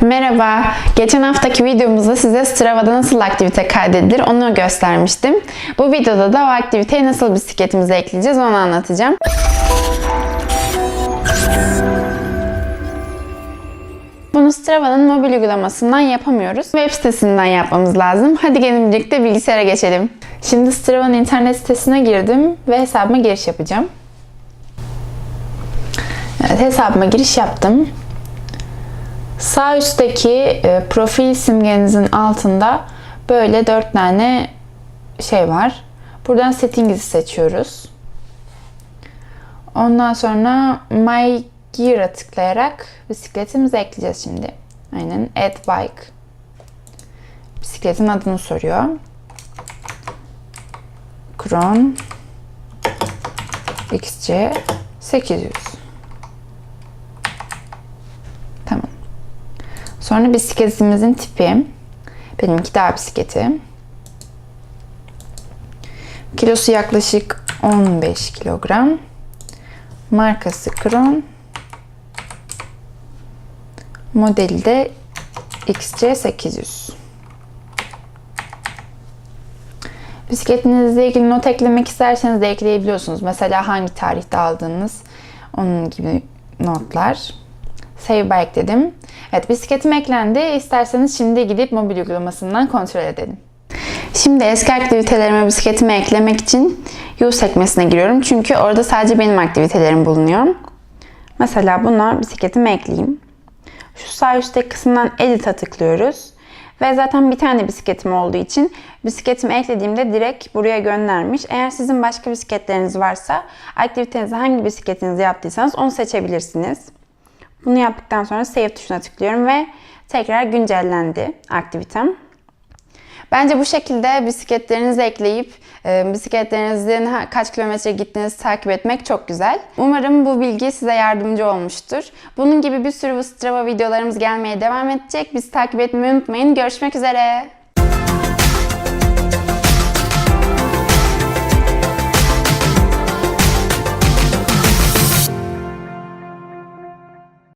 Merhaba. Geçen haftaki videomuzda size Strava'da nasıl aktivite kaydedilir onu göstermiştim. Bu videoda da o aktiviteyi nasıl bisikletimize ekleyeceğiz onu anlatacağım. Bunu Strava'nın mobil uygulamasından yapamıyoruz. Web sitesinden yapmamız lazım. Hadi gelin birlikte bilgisayara geçelim. Şimdi Strava'nın internet sitesine girdim ve hesabıma giriş yapacağım. Evet, hesabıma giriş yaptım. Sağ üstteki e, profil simgenizin altında böyle dört tane şey var. Buradan settings'i seçiyoruz. Ondan sonra My Gear'a tıklayarak bisikletimizi ekleyeceğiz şimdi. Aynen Add Bike. Bisikletin adını soruyor. Kron XC 800. Sonra bisikletimizin tipi. Benimki dağ bisikleti. Kilosu yaklaşık 15 kilogram. Markası Kron. Modeli de XC800. Bisikletinizle ilgili not eklemek isterseniz de ekleyebiliyorsunuz. Mesela hangi tarihte aldığınız onun gibi notlar. Save by ekledim. Evet bisikletim eklendi. İsterseniz şimdi gidip mobil uygulamasından kontrol edelim. Şimdi eski aktivitelerime bisikletimi eklemek için Use sekmesine giriyorum. Çünkü orada sadece benim aktivitelerim bulunuyor. Mesela buna bisikletimi ekleyeyim. Şu sağ üstteki kısımdan Edit'a tıklıyoruz. Ve zaten bir tane bisikletim olduğu için bisikletimi eklediğimde direkt buraya göndermiş. Eğer sizin başka bisikletleriniz varsa aktivitenizi hangi bisikletinizi yaptıysanız onu seçebilirsiniz. Bunu yaptıktan sonra Save tuşuna tıklıyorum ve tekrar güncellendi aktivitem. Bence bu şekilde bisikletlerinizi ekleyip e, bisikletlerinizin kaç kilometre gittiğinizi takip etmek çok güzel. Umarım bu bilgi size yardımcı olmuştur. Bunun gibi bir sürü Strava videolarımız gelmeye devam edecek. Bizi takip etmeyi unutmayın. Görüşmek üzere.